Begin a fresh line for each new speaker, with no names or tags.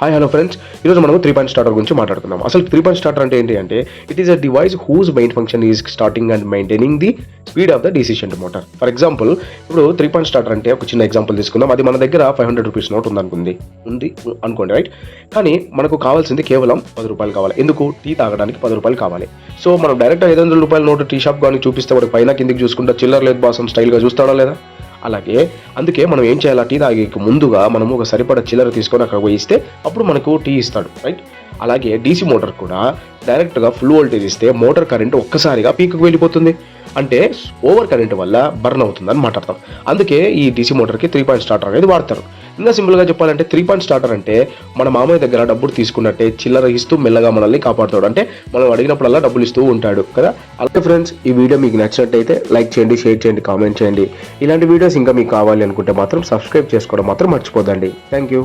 Hi hello friends ఈరోజు మనం three point starter గురించి మాట్లాడుకుందాం అసలు త్రీ పాయింట్ స్టార్టర్ అంటే ఏంటి అంటే it is a device whose main function is starting and maintaining the speed of the decision motor for example ఇప్పుడు three point starter అంటే ఒక చిన్న ఎగ్జాంపుల్ తీసుకుందాం. అది మన దగ్గర ఫైవ్ హండ్రెడ్ రూపీస్ నోట్ ఉందనుకుంది. ఉంది అనుకోండి రైట్ కానీ మనకు కావాల్సింది కేవలం పది రూపాయలు కావాలి. ఎందుకు? టీ తాగడానికి పది రూపాయలు కావాలి. సో మనం డైరెక్ట్ ఐదు వందల రూపాయల నోటు టీ షాప్ కానీ చూపిస్తే వాడు పైన కిందికి చూసుకుంటా చిల్లర లేదు బాసం స్టైల్గా చూస్తాడా లేదా? అలాగే అందుకే మనం ఏం చేయాలి? టీ తాగే ముందుగా మనము ఒక సరిపడా చిల్లర తీసుకొని అక్కడ పోయి ఇస్తే అప్పుడు మనకు టీ ఇస్తాడు రైట్? అలాగే డీసీ మోటార్ కూడా డైరెక్ట్గా ఫుల్ వోల్టేజ్ ఇస్తే మోటార్ కరెంట్ ఒక్కసారిగా పీక్కి వెళ్ళిపోతుంది. అంటే ఓవర్ కరెంట్ వల్ల బర్న్ అవుతుందని మాట్లాడతాం అందుకే ఈ డీసీ మోటార్కి త్రీ పాయింట్ స్టార్టర్ అనేది వాడతారు. ఇంకా సింపుల్గా చెప్పాలంటే త్రీ పాయింట్ స్టార్టర్ అంటే మన మామయ్య దగ్గర డబ్బులు తీసుకున్నట్టే చిల్లర ఇస్తూ మెల్లగా మనల్ని కాపాడుతాడు. అంటే మనం అడిగినప్పుడల్లా డబ్బులు ఇస్తూ ఉంటాడు కదా? అలాగే ఫ్రెండ్స్ ఈ వీడియో మీకు నచ్చినట్టయితే లైక్ చేయండి షేర్ చేయండి కామెంట్ చేయండి. ఇలాంటి వీడియోస్ ఇంకా మీకు కావాలి అనుకుంటే మాత్రం సబ్స్క్రైబ్ చేసుకోవడం మాత్రం మర్చిపోదండి. Thank you